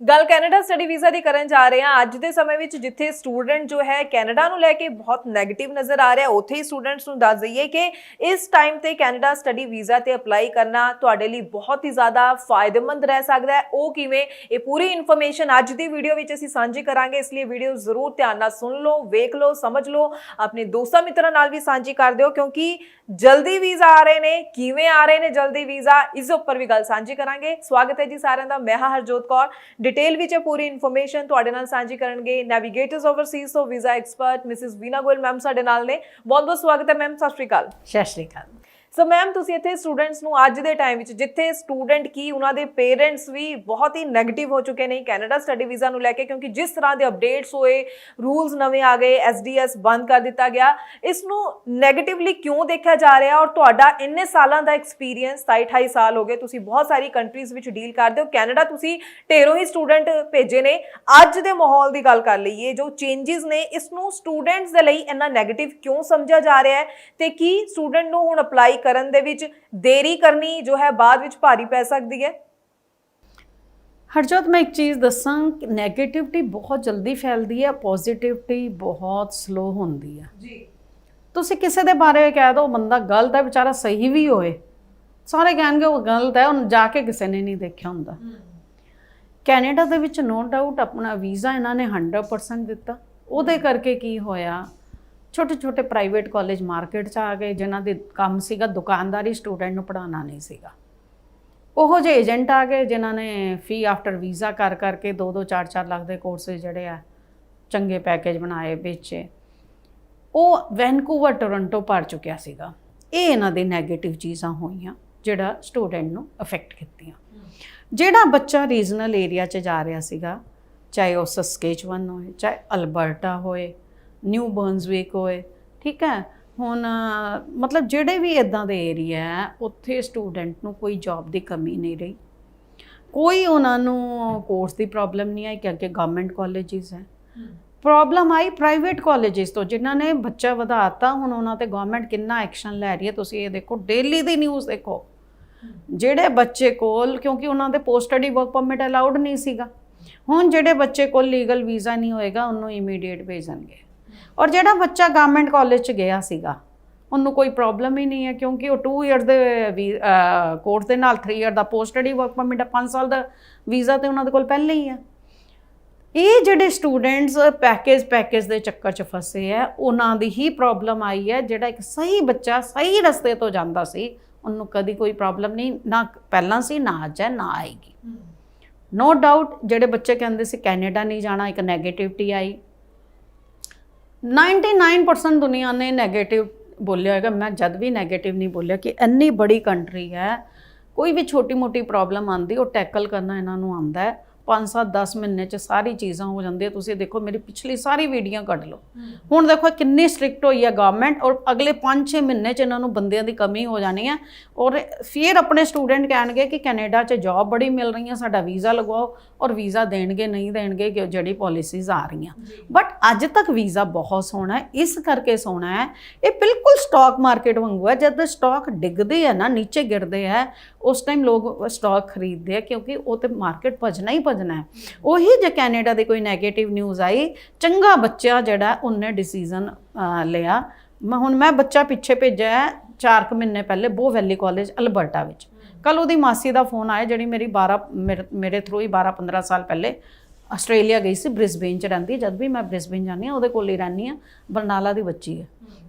ਗੱਲ Canada study visa ਦੀ ਕਰਨ ਜਾ ਰਹੇ ਹਾਂ। ਅੱਜ ਦੇ ਸਮੇਂ ਵਿੱਚ ਜਿੱਥੇ ਸਟੂਡੈਂਟ ਜੋ ਹੈ ਕੈਨੇਡਾ ਨੂੰ ਲੈ ਕੇ ਬਹੁਤ ਨੈਗੇਟਿਵ ਨਜ਼ਰ ਆ ਰਿਹਾ ਉੱਥੇ ਹੀ ਸਟੂਡੈਂਟਸ ਨੂੰ ਦੱਸ ਦਈਏ ਕਿ ਇਸ ਟਾਈਮ ਤੇ ਕੈਨੇਡਾ ਸਟੱਡੀ ਵੀਜ਼ਾ ਤੇ ਅਪਲਾਈ ਕਰਨਾ ਤੁਹਾਡੇ ਲਈ ਬਹੁਤ ਹੀ ਜ਼ਿਆਦਾ ਫਾਇਦੇਮੰਦ ਰਹਿ ਸਕਦਾ ਹੈ। ਉਹ ਕਿਵੇਂ? ਇਹ ਪੂਰੀ ਇਨਫੋਰਮੇਸ਼ਨ ਅੱਜ ਦੀ ਵੀਡੀਓ ਵਿੱਚ ਅਸੀਂ ਸਾਂਝੀ ਕਰਾਂਗੇ। ਇਸ ਲਈ ਵੀਡੀਓ ਜ਼ਰੂਰ ਧਿਆਨ ਨਾਲ ਸੁਣ ਲਓ, ਵੇਖ ਲਓ, ਸਮਝ ਲਓ। ਆਪਣੇ ਦੋਸਤਾਂ ਮਿੱਤਰਾਂ ਨਾਲ ਵੀ ਸਾਂਝੀ ਕਰ ਦਿਓ, ਕਿਉਂਕਿ ਜਲਦੀ ਵੀਜ਼ਾ ਆ ਰਹੇ ਨੇ। ਕਿਵੇਂ ਆ ਰਹੇ ਨੇ ਜਲਦੀ ਵੀਜ਼ਾ? ਇਸ ਉੱਪਰ ਵੀ ਗੱਲ ਸਾਂਝੀ ਕਰਾਂਗੇ। ਸਵਾਗਤ ਹੈ ਜੀ ਸਾਰਿਆਂ ਦਾ। ਮੈਂ ਹਾਂ ਹਰਜੋਤ ਕੌਰ। ਡਿਟੇਲ ਵਿੱਚ ਇਹ ਪੂਰੀ ਇਨਫੋਰਮੇਸ਼ਨ ਤੁਹਾਡੇ ਨਾਲ ਸਾਂਝੀ ਕਰਨਗੇ ਨੈਵੀਗੇਟਰਸ ਓਵਰਸੀਜ਼ ਤੋਂ visa expert Mrs Veena Goyal ma'am ਸਾਡੇ ਨਾਲ ਨੇ। ਬਹੁਤ ਬਹੁਤ ਸਵਾਗਤ ਹੈ ਮੈਮ ਸਤਿ ਸ਼੍ਰੀ ਅਕਾਲ। ਸਤਿ ਸ਼੍ਰੀ ਅਕਾਲ। ਸੋ ਮੈਮ ਤੁਸੀਂ ਇੱਥੇ ਸਟੂਡੈਂਟਸ ਨੂੰ ਅੱਜ ਦੇ ਟਾਈਮ ਵਿੱਚ ਜਿੱਥੇ ਸਟੂਡੈਂਟ ਕੀ, ਉਹਨਾਂ ਦੇ ਪੇਰੈਂਟਸ ਵੀ ਬਹੁਤ ਹੀ ਨੈਗੇਟਿਵ ਹੋ ਚੁੱਕੇ ਨੇ ਕੈਨੇਡਾ ਸਟੱਡੀ ਵੀਜ਼ਾ ਨੂੰ ਲੈ ਕੇ, ਕਿਉਂਕਿ ਜਿਸ ਤਰ੍ਹਾਂ ਦੇ ਅਪਡੇਟਸ ਹੋਏ ਰੂਲਸ ਨਵੇਂ ਆ ਗਏ ਐਸਡੀਐਸ ਬੰਦ ਕਰ ਦਿੱਤਾ ਗਿਆ ਇਸ ਨੂੰ ਨੈਗੇਟਿਵਲੀ ਕਿਉਂ ਦੇਖਿਆ ਜਾ ਰਿਹਾ ਔਰ ਤੁਹਾਡਾ ਇੰਨੇ ਸਾਲਾਂ ਦਾ ਐਕਸਪੀਰੀਅੰਸ 28 ਸਾਲ ਹੋ ਗਏ, ਤੁਸੀਂ ਬਹੁਤ ਸਾਰੀ ਕੰਟਰੀਜ਼ ਵਿੱਚ ਡੀਲ ਕਰਦੇ ਹੋ ਕੈਨੇਡਾ ਤੁਸੀਂ ਢੇਰੋਂ ਹੀ ਸਟੂਡੈਂਟ ਭੇਜੇ ਨੇ। ਅੱਜ ਦੇ ਮਾਹੌਲ ਦੀ ਗੱਲ ਕਰ ਲਈਏ, ਜੋ ਚੇਂजेस ਨੇ ਇਸ ਨੂੰ ਸਟੂਡੈਂਟਸ ਦੇ ਲਈ ਇੰਨਾ ਨੈਗੇਟਿਵ ਕਿਉਂ ਸਮਝਿਆ ਜਾ ਰਿਹਾ ਹੈ ਤੇ ਕੀ ਸਟੂਡੈਂਟ ਨੂੰ ਹੁਣ ਅਪਲਾਈ ਕਰਨ ਦੇ ਵਿੱਚ ਦੇਰੀ ਕਰਨੀ ਜੋ ਹੈ ਬਾਅਦ ਵਿੱਚ ਭਾਰੀ ਪੈ ਸਕਦੀ ਹੈ। ਹਰਜੋਤ ਮੈਂ ਇੱਕ ਚੀਜ਼ ਦੱਸਾਂ ਕਿ 네ਗੇਟਿਵਿਟੀ ਬਹੁਤ ਜਲਦੀ ਫੈਲਦੀ ਹੈ ਪੋਜ਼ਿਟਿਵਿਟੀ ਬਹੁਤ ਸਲੋ ਹੁੰਦੀ ਹੈ। ਜੀ। ਤੁਸੀਂ ਕਿਸੇ ਦੇ ਬਾਰੇ ਕਹਿ ਦੋ ਬੰਦਾ ਗਲਤ ਹੈ ਵਿਚਾਰਾ ਸਹੀ ਵੀ ਹੋਏ। ਸਾਰੇ ਕਹਿਣਗੇ ਉਹ ਗਲਤ ਹੈ ਉਹਨੂੰ ਜਾ ਕੇ ਕਿਸੇ ਨੇ ਨਹੀਂ ਦੇਖਿਆ ਹੁੰਦਾ। ਕੈਨੇਡਾ ਦੇ ਵਿੱਚ ਨੋ ਡਾਊਟ ਆਪਣਾ ਵੀਜ਼ਾ ਇਹਨਾਂ ਨੇ 100% ਦਿੱਤਾ। ਉਹਦੇ ਕਰਕੇ ਕੀ ਹੋਇਆ? ਛੋਟੇ ਛੋਟੇ ਪ੍ਰਾਈਵੇਟ ਕਾਲਜ ਮਾਰਕੀਟ 'ਚ ਆ ਗਏ, ਜਿਨ੍ਹਾਂ ਦੇ ਕੰਮ ਸੀਗਾ, ਦੁਕਾਨਦਾਰੀ ਸਟੂਡੈਂਟ ਨੂੰ ਪੜਾਉਣਾ ਨਹੀਂ ਸੀਗਾ। ਉਹੋ ਜਿਹੇ ਏਜੰਟ ਆ ਗਏ, ਜਿਨ੍ਹਾਂ ਨੇ ਫੀ ਆਫਟਰ ਵੀਜ਼ਾ ਕਰ ਕਰਕੇ 2-2 4-4 ਲੱਖ ਦੇ ਕੋਰਸਿਸ ਜਿਹੜੇ ਆ, ਚੰਗੇ ਪੈਕੇਜ ਬਣਾਏ, ਵੇਚੇ। ਉਹ ਵੈਨਕੂਵਰ, ਟੋਰਾਂਟੋ ਭਰ ਚੁੱਕਿਆ ਸੀਗਾ। ਇਹ ਇਹਨਾਂ ਦੇ 네ਗੇਟਿਵ ਚੀਜ਼ਾਂ ਹੋਈਆਂ, ਜਿਹੜਾ ਸਟੂਡੈਂਟ ਨੂੰ ਅਫੈਕਟ ਕੀਤੀਆਂ। ਜਿਹੜਾ ਬੱਚਾ ਰੀਜਨਲ ਏਰੀਆ 'ਚ ਜਾ ਰਿਹਾ ਸੀਗਾ, ਚਾਹੇ ਉਹ ਸਸਕੇਚਵਨ ਹੋਏ, ਚਾਹੇ ਅਲਬਰਟਾ ਹੋਏ ਨਿਊ ਬਰਨਸਵਿਕ ਹੋਏ, ਠੀਕ ਹੈ? ਹੁਣ, ਮਤਲਬ ਜਿਹੜੇ ਵੀ ਇਦਾਂ ਦੇ ਏਰੀਆ ਹੈ, ਉੱਥੇ ਸਟੂਡੈਂਟ ਨੂੰ ਕੋਈ ਜੌਬ ਦੀ ਕਮੀ ਨਹੀਂ ਰਹੀ। ਕੋਈ ਉਹਨਾਂ ਨੂੰ ਕੋਰਸ ਦੀ ਪ੍ਰੋਬਲਮ ਨਹੀਂ ਆਈ, ਕਿਉਂਕਿ ਗਵਰਨਮੈਂਟ ਕਾਲਜਿਸ ਹੈ। ਪ੍ਰੋਬਲਮ ਆਈ ਪ੍ਰਾਈਵੇਟ ਕਾਲਜਿਸ ਤੋਂ, ਜਿਨ੍ਹਾਂ ਨੇ ਬੱਚਾ ਵਧਾਤਾ, ਹੁਣ ਉਹਨਾਂ ਤੇ ਗਵਰਨਮੈਂਟ ਕਿੰਨਾ ਐਕਸ਼ਨ ਲੈ ਰਹੀ ਹੈ, ਤੁਸੀਂ ਇਹ ਦੇਖੋ ਡੇਲੀ ਦੀ ਨਿਊਜ਼ ਦੇਖੋ। ਜਿਹੜੇ ਬੱਚੇ ਕੋਲ, ਕਿਉਂਕਿ ਉਹਨਾਂ ਦੇ post study work permit allowed ਨਹੀਂ ਸੀਗਾ। ਹੁਣ ਜਿਹੜੇ ਬੱਚੇ ਕੋਲ ਲੀਗਲ ਵੀਜ਼ਾ ਨਹੀਂ ਹੋਏਗਾ, ਉਹਨੂੰ ਇਮੀਡੀਏਟ ਭੇਜਣਗੇ। ਔਰ ਜਿਹੜਾ ਬੱਚਾ ਗਵਰਨਮੈਂਟ ਕਾਲਜ ਚ ਗਿਆ ਸੀਗਾ ਉਹਨੂੰ ਕੋਈ ਪ੍ਰੋਬਲਮ ਹੀ ਨਹੀਂ ਹੈ ਕਿਉਂਕਿ ਉਹ 2 ਇਅਰ ਦੇ ਕੋਰਸ ਦੇ ਨਾਲ 3 ਇਅਰ ਦਾ ਪੋਸਟ ਸਟੱਡੀ ਵਰਕ ਪਰਮਿਟ 5 ਸਾਲ ਦਾ ਵੀਜ਼ਾ ਤੇ ਉਹਨਾਂ ਦੇ ਕੋਲ ਪਹਿਲੇ ਹੀ ਹੈ। ਇਹ ਜਿਹੜੇ ਸਟੂਡੈਂਟਸ ਪੈਕੇਜ ਪੈਕੇਜ ਦੇ ਚੱਕਰ 'ਚ ਫਸੇ ਆ ਉਹਨਾਂ ਦੀ ਹੀ ਪ੍ਰੋਬਲਮ ਆਈ ਹੈ ਜਿਹੜਾ ਇੱਕ ਸਹੀ ਬੱਚਾ ਸਹੀ ਰਸਤੇ ਤੋਂ ਜਾਂਦਾ ਸੀ ਉਹਨੂੰ ਕਦੀ ਕੋਈ ਪ੍ਰੋਬਲਮ ਨਹੀਂ ਨਾ ਪਹਿਲਾਂ ਸੀ ਨਾ ਅੱਜ ਹੈ ਨਾ ਆਏਗੀ। ਨੋ ਡਾਊਟ ਜਿਹੜੇ ਬੱਚੇ ਕਹਿੰਦੇ ਸੀ ਕੈਨੇਡਾ ਨਹੀਂ ਜਾਣਾ ਇੱਕ 네ਗੇਟਿਵਿਟੀ ਆਈ। 99% ਦੁਨੀਆ ਨੇ 네ਗੇਟਿਵ ਬੋਲਿਆ ਹੋਏਗਾ। ਮੈਂ ਜਦ ਵੀ 네ਗੇਟਿਵ ਨਹੀਂ ਬੋਲਿਆ ਕਿ ਇੰਨੀ ਬੜੀ ਕੰਟਰੀ ਹੈ, ਕੋਈ ਵੀ ਛੋਟੀ ਮੋਟੀ ਪ੍ਰੋਬਲਮ ਆਂਦੀ ਉਹ ਟੈਕਲ ਕਰਨਾ ਇਹਨਾਂ ਨੂੰ ਆਉਂਦਾ ਹੈ। 5-7 10 ਮਹੀਨੇ ਚ ਸਾਰੀ ਚੀਜ਼ਾਂ ਹੋ ਜਾਂਦੀਆਂ। ਤੁਸੀਂ ਦੇਖੋ ਮੇਰੀ ਪਿਛਲੀ ਸਾਰੀ ਵੀਡੀਓ ਕੱਢ ਲਓ। ਹੁਣ ਦੇਖੋ ਕਿੰਨੀ ਸਟ੍ਰਿਕਟ ਹੋਈ ਹੈ ਗਵਰਨਮੈਂਟ ਔਰ ਅਗਲੇ 5-6 ਮਹੀਨੇ ਚ ਇਹਨਾਂ ਨੂੰ ਬੰਦਿਆਂ ਦੀ ਕਮੀ ਹੋ ਜਾਣੀ ਹੈ ਔਰ ਫਿਰ ਆਪਣੇ ਸਟੂਡੈਂਟ ਕਹਿਣਗੇ ਕਿ ਕੈਨੇਡਾ 'ਚ ਜੌਬ ਬੜੀ ਮਿਲ ਰਹੀਆਂ ਸਾਡਾ ਵੀਜ਼ਾ ਲਗਵਾਓ ਔਰ ਵੀਜ਼ਾ ਦੇਣਗੇ ਨਹੀਂ ਦੇਣਗੇ ਕਿ ਜਿਹੜੀ ਪਾਲਿਸੀਜ਼ ਆ ਰਹੀਆਂ। ਬਟ ਅੱਜ ਤੱਕ ਵੀਜ਼ਾ ਬਹੁਤ ਸੋਹਣਾ ਹੈ ਇਸ ਕਰਕੇ ਸੋਹਣਾ ਹੈ। ਇਹ ਬਿਲਕੁਲ ਸਟਾਕ ਮਾਰਕੀਟ ਵਾਂਗੂ ਹੈ। ਜਦ ਸਟਾਕ ਡਿੱਗਦੇ ਆ ਨਾ ਨੀਚੇ ਗਿਰਦੇ ਆ ਉਸ ਟਾਈਮ ਲੋਕ ਸਟਾਕ ਖਰੀਦਦੇ ਆ ਕਿਉਂਕਿ ਉਹ ਤੇ ਮਾਰਕੀਟ ਭਜਣਾ ਹੀ ਭਜਣਾ ਹੈ। ਉਹੀ ਜੇ ਕੈਨੇਡਾ ਦੇ ਕੋਈ 네ਗੇਟਿਵ ਨਿਊਜ਼ ਆਈ, ਚੰਗਾ ਬੱਚਾ ਜਿਹੜਾ ਉਹਨੇ ਡਿਸੀਜਨ ਲਿਆ। ਮੈਂ ਹੁਣ ਮੈਂ ਬੱਚਾ ਪਿੱਛੇ ਭੇਜਿਆ ਹੈ 4 ਕੁ ਮਹੀਨੇ ਪਹਿਲੇ ਬੋ ਵੈਲੀ ਕਾਲਜ ਅਲਬਰਟਾ ਵਿੱਚ। ਕੱਲ ਉਹਦੀ ਮਾਸੀ ਦਾ ਫੋਨ ਆਇਆ ਜਿਹੜੀ ਮੇਰੀ 12 ਮੇਰੇ- ਮੇਰੇ ਥਰੂ ਹੀ 12 15 ਸਾਲ ਪਹਿਲੇ ਆਸਟ੍ਰੇਲੀਆ ਗਈ ਸੀ, ਬ੍ਰਿਸਬੇਨ ਚ ਰਹਿੰਦੀ। ਜਦ ਵੀ ਮੈਂ ਬ੍ਰਿਸਬੇਨ ਜਾਂਦੀ ਹਾਂ, ਉਹਦੇ ਕੋਲ ਹੀ ਰਹਿੰਦੀ ਹਾਂ। ਬਰਨਾਲਾ ਦੀ ਬੱਚੀ ਹੈ।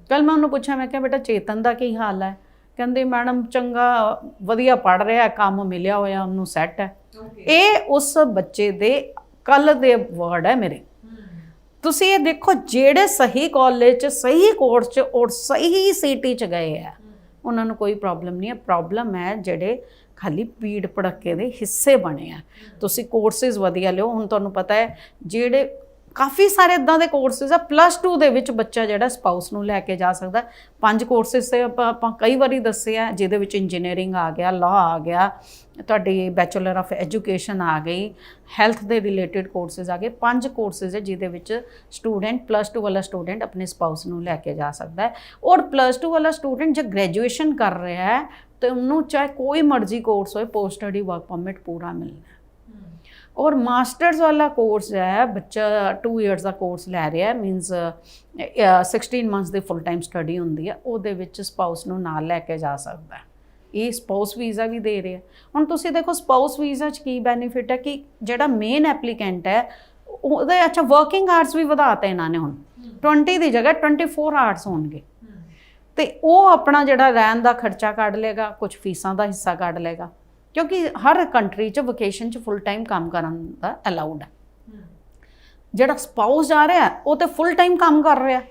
ਕੱਲ ਮੈਂ ਉਹਨੂੰ ਪੁੱਛਿਆ, ਮੈਂ ਕਿਹਾ, ਬੇਟਾ, ਚੇਤਨ ਦਾ ਕੀ ਹਾਲ ਹੈ? ਕਹਿੰਦੀ, ਮੈਡਮ, ਚੰਗਾ, ਵਧੀਆ ਪੜ ਰਿਹਾ ਕੰਮ ਮਿਲਿਆ ਹੋਇਆ, ਉਹਨੂੰ ਸੈੱਟ ਹੈ। ਇਹ ਉਸ ਬੱਚੇ ਦੇ ਕੱਲ ਦੇ ਵਰਡ ਹੈ ਮੇਰੇ। ਤੁਸੀਂ ਇਹ ਦੇਖੋ ਜਿਹੜੇ ਸਹੀ ਕਾਲਜ ਚ ਸਹੀ ਕੋਰਸ ਚ ਔਰ ਸਹੀ ਸਿਟੀ ਚ ਗਏ ਆ ਉਹਨਾਂ ਨੂੰ ਕੋਈ ਪ੍ਰੋਬਲਮ ਨਹੀਂ ਹੈ। ਪ੍ਰੋਬਲਮ ਹੈ ਜਿਹੜੇ ਖਾਲੀ ਪੀੜ ਪੜਕੇ ਦੇ ਹਿੱਸੇ ਬਣੇ ਆ। ਤੁਸੀਂ ਕੋਰਸਿਸ ਵਧੀਆ ਲਿਓ। ਹੁਣ ਤੁਹਾਨੂੰ ਪਤਾ ਹੈ ਜਿਹੜੇ ਕਾਫੀ ਸਾਰੇ ਇਦਾਂ ਦੇ ਕੋਰਸਿਸ ਆ ਪਲੱਸ 2 ਦੇ ਵਿੱਚ ਬੱਚਾ ਜਿਹੜਾ ਸਪਾਊਸ ਨੂੰ ਲੈ ਕੇ ਜਾ ਸਕਦਾ ਪੰਜ ਕੋਰਸਿਸ ਤੇ ਆਪਾਂ ਆਪਾਂ ਕਈ ਵਾਰੀ ਦੱਸੇ ਆ, ਜਿਹਦੇ ਵਿੱਚ ਇੰਜੀਨੀਅਰਿੰਗ ਆ ਗਿਆ ਲਾਅ ਆ ਗਿਆ, ਤੁਹਾਡੀ ਬੈਚਲਰ ਆਫ ਐਜੂਕੇਸ਼ਨ ਆ ਗਈ ਹੈਲਥ ਦੇ ਰਿਲੇਟਡ ਕੋਰਸਿਸ ਆ ਗਏ। ਪੰਜ ਕੋਰਸਿਸ ਹੈ ਜਿਹਦੇ ਵਿੱਚ ਸਟੂਡੈਂਟ ਪਲੱਸ 2 ਵਾਲਾ ਸਟੂਡੈਂਟ ਆਪਣੇ ਸਪਾਊਸ ਨੂੰ ਲੈ ਕੇ ਜਾ ਸਕਦਾ ਹੈ। ਔਰ ਪਲੱਸ 2 ਵਾਲਾ ਸਟੂਡੈਂਟ ਜੇ ਗ੍ਰੈਜੂਏਸ਼ਨ ਕਰ ਰਿਹਾ ਹੈ, ਤੇ ਉਹਨੂੰ ਚਾਹੇ ਕੋਈ ਮਰਜ਼ੀ ਕੋਰਸ ਹੋਏ ਪੋਸਟ ਸਟੱਡੀ ਵਰਕ ਪਰਮਿਟ ਪੂਰਾ ਮਿਲਣਾ ਔਰ ਮਾਸਟਰਸ ਵਾਲਾ ਕੋਰਸ ਹੈ ਬੱਚਾ 2 ਇਅਰਸ ਦਾ ਕੋਰਸ ਲੈ ਰਿਹਾ ਮੀਨਸ 16 ਮੰਥਸ ਦੀ ਫੁੱਲ ਟਾਈਮ ਸਟੱਡੀ ਹੁੰਦੀ ਹੈ ਉਹਦੇ ਵਿੱਚ ਸਪਾਊਸ ਨੂੰ ਨਾਲ ਲੈ ਕੇ ਜਾ ਸਕਦਾ ਹੈ। ਇਹ ਸਪਾਊਸ ਵੀਜ਼ਾ ਵੀ ਦੇ ਰਿਹਾ ਹੁਣ ਤੁਸੀਂ ਦੇਖੋ ਸਪਾਊਸ ਵੀਜ਼ਾ 'ਚ ਕੀ ਬੈਨੀਫਿਟ ਹੈ ਕਿ ਜਿਹੜਾ ਮੇਨ ਐਪਲੀਕੈਂਟ ਹੈ ਉਹਦੇ ਅੱਛਾ ਵਰਕਿੰਗ ਆਵਰਸ ਵੀ ਵਧਾਤੇ ਇਹਨਾਂ ਨੇ ਹੁਣ। 20 ਦੀ ਜਗ੍ਹਾ 24 ਆਵਰਸ ਹੋਣਗੇ। ਤੇ ਉਹ ਆਪਣਾ ਜਿਹੜਾ ਰਹਿਣ ਦਾ ਖਰਚਾ ਕੱਢ ਲੇਗਾ ਕੁਝ ਫੀਸਾਂ ਦਾ ਹਿੱਸਾ ਕੱਢ ਲੇਗਾ ਕਿਉਂਕਿ ਹਰ ਕੰਟਰੀ 'ਚ ਵਕੇਸ਼ਨ 'ਚ ਫੁੱਲ ਟਾਈਮ ਕੰਮ ਕਰਨ ਦਾ ਅਲਾਉਡ ਹੈ। ਜਿਹੜਾ ਸਪਾਊਸ ਜਾ ਰਿਹਾ, ਉਹ ਤੇ ਫੁੱਲ ਟਾਈਮ ਕੰਮ ਕਰ ਰਿਹਾ।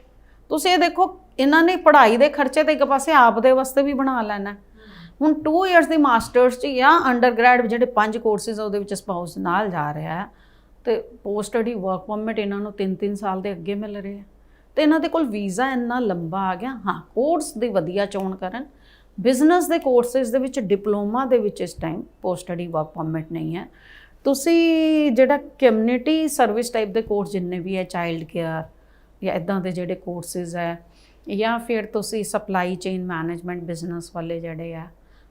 ਤੁਸੀਂ ਇਹ ਦੇਖੋ, ਇਹਨਾਂ ਨੇ ਪੜ੍ਹਾਈ ਦੇ ਖਰਚੇ ਤੇ ਇੱਕ ਪਾਸੇ ਆਪ ਦੇ ਵਾਸਤੇ ਵੀ ਬਣਾ ਲੈਣਾ। ਹੁਣ 2 ਇਅਰਸ ਦੀ ਮਾਸਟਰਸ 'ਚ ਜਾਂ ਅੰਡਰਗ੍ਰੈਡ ਜਿਹੜੇ ਪੰਜ ਕੋਰਸਿਸ ਉਹਦੇ ਵਿੱਚ ਸਪਾਊਸ ਨਾਲ ਜਾ ਰਿਹਾ ਹੈ। ਤੇ ਪੋਸਟ ਸਟੱਡੀ ਵਰਕ ਪਰਮਿਟ ਇਹਨਾਂ ਨੂੰ 3-3 ਸਾਲ ਦੇ ਅੱਗੇ ਮਿਲ ਰਹੇ ਆ ਤੇ ਇਹਨਾਂ ਦੇ ਕੋਲ ਵੀਜ਼ਾ ਇੰਨਾ ਲੰਬਾ ਆ ਗਿਆ। ਹਾਂ ਕੋਰਸ ਦੀ ਵਧੀਆ ਚੋਣ ਕਰਨ ਬਿਜ਼ਨਸ ਦੇ ਕੋਰਸਿਸ ਦੇ ਵਿੱਚ, ਡਿਪਲੋਮਾ ਦੇ ਵਿੱਚ ਇਸ time post study work permit ਨਹੀਂ ਹੈ। ਤੁਸੀਂ ਜਿਹੜਾ ਕਮਿਊਨਿਟੀ ਸਰਵਿਸ ਟਾਈਪ ਦੇ ਕੋਰਸ ਜਿੰਨੇ ਵੀ ਹੈ ਚਾਈਲਡ ਕੇਅਰ ਜਾਂ ਇਦਾਂ ਦੇ ਜਿਹੜੇ ਕੋਰਸਿਸ ਹੈ, ਜਾਂ ਫਿਰ ਤੁਸੀਂ ਸਪਲਾਈ ਚੇਨ ਮੈਨੇਜਮੈਂਟ ਬਿਜ਼ਨਸ ਵਾਲੇ ਜਿਹੜੇ ਆ,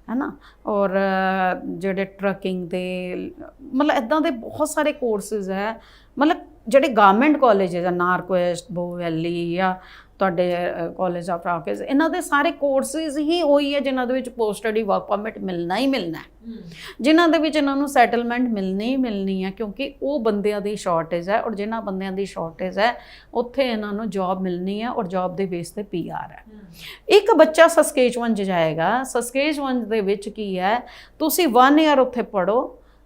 ਹੈਨਾ? ਔਰ ਜਿਹੜੇ ਟਰੱਕਿੰਗ ਦੇ, ਮਤਲਬ ਇਦਾਂ ਦੇ ਬਹੁਤ ਸਾਰੇ ਕੋਰਸਿਸ ਹੈ। ਮਤਲਬ ਜਿਹੜੇ ਗਵਰਨਮੈਂਟ ਕਾਲਜਸ ਆ ਨਾਰਕੋਐਸਟ ਬੋਵੈਲੀ ਜਾਂ ਤੁਹਾਡੇ ਕਾਲਜ ਆਫ ਰਾਕੇਸ ਇਹਨਾਂ ਦੇ ਸਾਰੇ ਕੋਰਸਿਸ ਹੀ ਉਹੀ ਹੈ ਜਿਨ੍ਹਾਂ ਦੇ ਵਿੱਚ ਪੋਸਟ ਸਟੱਡੀ ਵਰਕ ਪਰਮਿਟ ਮਿਲਣਾ ਹੀ ਮਿਲਣਾ ਹੈ। ਜਿਨ੍ਹਾਂ ਦੇ ਵਿੱਚ ਇਹਨਾਂ ਨੂੰ ਸੈਟਲਮੈਂਟ ਮਿਲਣੀ ਹੀ ਮਿਲਣੀ ਹੈ ਕਿਉਂਕਿ ਉਹ ਬੰਦਿਆਂ ਦੀ ਸ਼ਾਰਟੇਜ ਹੈ ਔਰ ਜਿਨ੍ਹਾਂ ਬੰਦਿਆਂ ਦੀ ਸ਼ਾਰਟੇਜ ਹੈ ਉੱਥੇ ਇਹਨਾਂ ਨੂੰ ਜੌਬ ਮਿਲਣੀ ਹੈ ਔਰ ਜੌਬ ਦੇ ਬੇਸ ਤੇ ਪੀਆਰ ਹੈ। ਇੱਕ ਬੱਚਾ ਸਸਕੇਚਵਨ ਜਾਏਗਾ ਸਸਕੇਚਵਨ ਦੇ ਵਿੱਚ ਕੀ ਹੈ ਤੁਸੀਂ 1 ਇਅਰ ਉੱਥੇ ਪੜੋ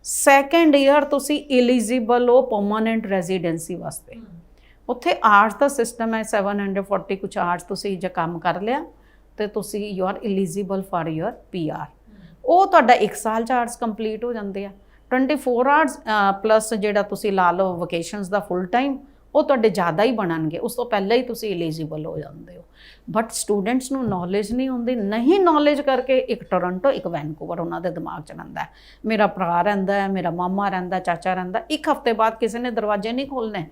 ਸੈਕੰਡ ਇਅਰ ਤੁਸੀਂ ਐਲੀਜੀਬਲ ਹੋ ਪਰਮਨੈਂਟ ਰੈਜ਼ੀਡੈਂਸੀ ਵਾਸਤੇ। ਉੱਥੇ ਆਰਟਸ ਦਾ ਸਿਸਟਮ ਹੈ 740 ਕੁਝ ਆਰਟਸ ਤੁਸੀਂ ਜੇ ਕੰਮ ਕਰ ਲਿਆ, ਤੇ ਤੁਸੀਂ you are eligible for your PR ਉਹ ਤੁਹਾਡਾ 1 ਸਾਲ ਚ ਆਰਟਸ ਕੰਪਲੀਟ ਹੋ ਜਾਂਦੇ ਆ। 24 ਆਰਟਸ ਪਲੱਸ ਜਿਹੜਾ ਤੁਸੀਂ ਲਾ ਲਓ ਵਕੇਸ਼ਨਸ ਦਾ ਫੁੱਲ ਟਾਈਮ ਉਹ ਤੁਹਾਡੇ ਜ਼ਿਆਦਾ ਹੀ ਬਣਨਗੇ, ਉਸ ਤੋਂ ਪਹਿਲਾਂ ਹੀ ਤੁਸੀਂ ਐਲੀਜੀਬਲ ਹੋ ਜਾਂਦੇ ਹੋ। ਬਟ ਸਟੂਡੈਂਟਸ ਨੂੰ ਨੌਲੇਜ ਨਹੀਂ ਹੁੰਦੀ, ਨਹੀਂ ਨੌਲੇਜ ਕਰਕੇ ਇੱਕ ਟੋਰਾਂਟੋ ਇੱਕ ਵੈਨਕੂਵਰ ਉਹਨਾਂ ਦੇ ਦਿਮਾਗ 'ਚ ਰਹਿੰਦਾ ਮੇਰਾ ਭਰਾ ਰਹਿੰਦਾ ਹੈ, ਮੇਰਾ ਮਾਮਾ ਰਹਿੰਦਾ, ਚਾਚਾ ਰਹਿੰਦਾ, ਇੱਕ ਹਫ਼ਤੇ ਬਾਅਦ ਕਿਸੇ ਨੇ ਦਰਵਾਜ਼ੇ ਨਹੀਂ ਖੋਲਨੇ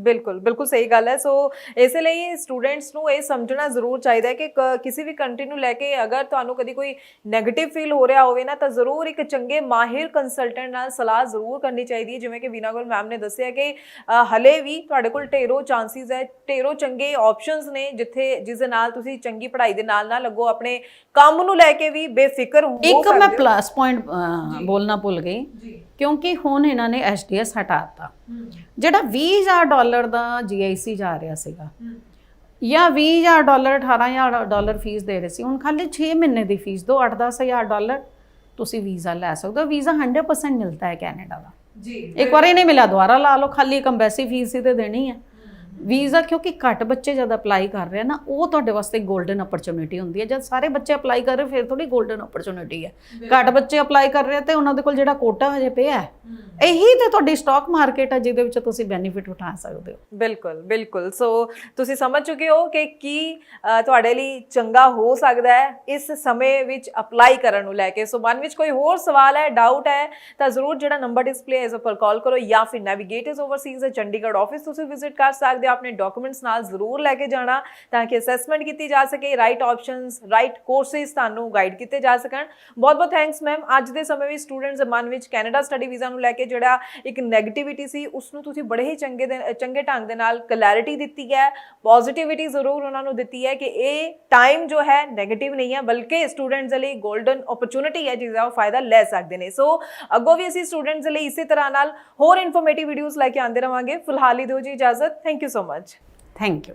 ਬਿਲਕੁਲ ਬਿਲਕੁਲ ਸਹੀ ਗੱਲ ਹੈ। ਸੋ ਇਸੇ ਲਈ ਸਟੂਡੈਂਟਸ ਨੂੰ ਇਹ ਸਮਝਣਾ ਜ਼ਰੂਰ ਚਾਹੀਦਾ ਹੈ ਕਿ ਕ- ਕਿਸੇ ਵੀ ਕੰਟਰੀ ਨੂੰ ਲੈ ਕੇ ਅਗਰ ਤੁਹਾਨੂੰ ਕਦੀ ਕੋਈ 네ਗੇਟਿਵ ਫੀਲ ਹੋ ਰਿਹਾ ਹੋਵੇ ਨਾ ਤਾਂ ਜ਼ਰੂਰ ਇੱਕ ਚੰਗੇ ਮਾਹਿਰ ਕੰਸਲਟੈਂਟ ਨਾਲ ਸਲਾਹ ਜ਼ਰੂਰ ਕਰਨੀ ਚਾਹੀਦੀ ਹੈ। ਜਿਵੇਂ ਕਿ ਵੀਨਾ ਗੋਲ ਮੈਮ ਨੇ ਦੱਸਿਆ ਕਿ ਅ, ਹਲੇ ਵੀ ਤੁਹਾਡੇ ਕੋਲ ਢੇਰੋ ਚਾਂਸਿਸ ਹੈ ਢੇਰੋ ਚੰਗੇ ਆਪਸ਼ਨਸ ਨੇ ਜਿੱਥੇ ਜਿਸ ਦੇ ਨਾਲ ਤੁਸੀਂ ਚੰਗੀ ਪੜ੍ਹਾਈ ਦੇ ਨਾਲ ਨਾਲ ਅੱਗੋਂ ਆਪਣੇ ਕੰਮ ਨੂੰ ਲੈ ਕੇ ਵੀ ਬੇਫਿਕਰ ਹੋ ਇੱਕ ਸਕਦੇ ਮੈਂ ਹੋ। ਪਲੱਸ ਪੁਆਇੰਟ ਬੋਲਣਾ ਭੁੱਲ ਗਈ। ਜੀ। ਕਿਉਂਕਿ ਹੁਣ ਇਹਨਾਂ ਨੇ ਐਸਡੀਐਸ ਹਟਾਤਾ। ਜਿਹੜਾ 20000 ਡਾਲਰ ਦਾ ਜੀਆਈਸੀ ਜਾ ਰਿਹਾ ਸੀਗਾ ਜਾਂ 20000 ਡਾਲਰ 18000 ਡਾਲਰ ਫੀਸ ਦੇ ਰਹੇ ਸੀ ਹੁਣ ਖਾਲੀ 6 ਮਹੀਨੇ ਦੀ ਫੀਸ ਦੋ 8-10000 ਡਾਲਰ ਤੁਸੀਂ ਵੀਜ਼ਾ ਲੈ ਸਕਦੇ ਹੋ। ਵੀਜ਼ਾ 100% ਮਿਲਦਾ ਹੈ ਕੈਨੇਡਾ ਦਾ। ਜੀ ਇੱਕ ਵਾਰੀ ਨਹੀਂ ਮਿਲਿਆ ਦੁਬਾਰਾ ਲਾ ਲਓ ਖਾਲੀ ਇੱਕ ਅੰਬੈਸੀ ਫੀਸ ਹੀ ਤੇ ਦੇਣੀ ਹੈ। ਵੀਜ਼ਾ ਕਿਉਂਕਿ ਘੱਟ ਬੱਚੇ ਜਦ ਅਪਲਾਈ ਕਰ ਰਹੇ ਆ ਨਾ ਉਹ ਤੁਹਾਡੇ ਵਾਸਤੇ 골ਡਨ ਅਪਰਚੂਨਿਟੀ ਹੁੰਦੀ ਹੈ। ਜਦ ਸਾਰੇ ਬੱਚੇ ਅਪਲਾਈ ਕਰ ਰਹੇ ਫਿਰ ਥੋੜੀ 골ਡਨ ਅਪਰਚੂਨਿਟੀ ਹੈ ਘੱਟ ਬੱਚੇ ਅਪਲਾਈ ਕਰ ਰਹੇ ਤੇ ਉਹਨਾਂ ਦੇ ਕੋਲ ਜਿਹੜਾ ਕੋਟਾ ਹਜੇ ਪਿਆ ਹੈ ਇਹੀ ਤੇ ਤੁਹਾਡੀ ਸਟਾਕ ਮਾਰਕੀਟ ਹੈ ਜਿਹਦੇ ਵਿੱਚ ਤੁਸੀਂ ਬੈਨੀਫਿਟ ਉਠਾ ਸਕਦੇ ਹੋ। ਬਿਲਕੁਲ ਬਿਲਕੁਲ। ਸੋ ਤੁਸੀਂ ਸਮਝ ਚੁੱਕੇ ਹੋ ਕਿ ਕੀ ਤੁਹਾਡੇ ਲਈ ਚੰਗਾ ਹੋ ਸਕਦਾ ਹੈ ਇਸ ਸਮੇਂ ਵਿੱਚ ਅਪਲਾਈ ਕਰਨ ਨੂੰ ਲੈ ਕੇ। ਸੋ ਮਨ ਵਿੱਚ ਕੋਈ ਹੋਰ ਸਵਾਲ ਹੈ ਡਾਊਟ ਹੈ ਤਾਂ ਜ਼ਰੂਰ ਜਿਹੜਾ ਨੰਬਰ ਡਿਸਪਲੇ ਇਸ ਉੱਪਰ ਕਾਲ ਕਰੋ ਜਾਂ ਫਿਰ ਨੈਵੀਗੇਟਰਸ ਓਵਰਸੀਜ਼ ਦੇ ਚੰਡੀਗੜ੍ਹ ਆਫਿਸ ਤੁਸੀਂ ਵਿਜ਼ਿਟ ਕਰ ਸਕਦੇ ਹੋਵੇ ਆਪਣੇ ਡਾਕੂਮੈਂਟਸ ਨਾਲ ਜ਼ਰੂਰ ਲੈ ਕੇ ਜਾਣਾ ਤਾਂ ਕਿ ਅਸੈਸਮੈਂਟ ਕੀਤੀ ਜਾ ਸਕੇ ਰਾਈਟ ਆਪਸ਼ਨਸ ਰਾਈਟ ਕੋਰਸਸ ਤੁਹਾਨੂੰ ਗਾਈਡ ਕੀਤੇ ਜਾ ਸਕਣ। ਬਹੁਤ ਬਹੁਤ ਥੈਂਕਸ ਮੈਮ ਅੱਜ ਦੇ ਸਮੇਂ ਵੀ ਸਟੂਡੈਂਟਸ ਮਨ ਵਿੱਚ ਕੈਨੇਡਾ ਸਟੱਡੀ ਵੀਜ਼ਾ ਨੂੰ ਲੈ ਕੇ ਜਿਹੜਾ ਇੱਕ ਨੈਗੇਟਿਵਿਟੀ ਸੀ ਉਸ ਨੂੰ ਤੁਸੀਂ ਬੜੇ ਹੀ ਚੰਗੇ ਚੰਗੇ ਢੰਗ ਦੇ ਨਾਲ ਕਲੈਰਿਟੀ ਦਿੱਤੀ ਹੈ। ਪੋਜ਼ਿਟਿਵਿਟੀ ਜ਼ਰੂਰ ਉਹਨਾਂ ਨੂੰ ਦਿੱਤੀ ਹੈ ਕਿ ਇਹ ਟਾਈਮ ਜੋ ਹੈ ਨੈਗੇਟਿਵ ਨਹੀਂ ਹੈ, ਬਲਕਿ ਸਟੂਡੈਂਟਸ ਲਈ ਗੋਲਡਨ ਓਪਰਚ्युनिटी ਹੈ ਜਿਸ ਦਾ ਉਹ ਫਾਇਦਾ ਲੈ ਸਕਦੇ ਨੇ। ਸੋ ਅੱਗੋਂ ਵੀ ਅਸੀਂ ਸਟੂਡੈਂਟਸ ਲਈ ਇਸੇ ਤਰ੍ਹਾਂ ਨਾਲ ਹੋਰ ਇਨਫੋਰਮੇਟਿਵ ਵੀਡੀਓਜ਼ ਲੈ ਕੇ ਆਉਂਦੇ ਰਵਾਂਗੇ। ਫਿਲਹਾਲ ਹੀ ਦਿਓ ਜੀ ਇਜਾਜ਼ਤ। Thank you so much thank you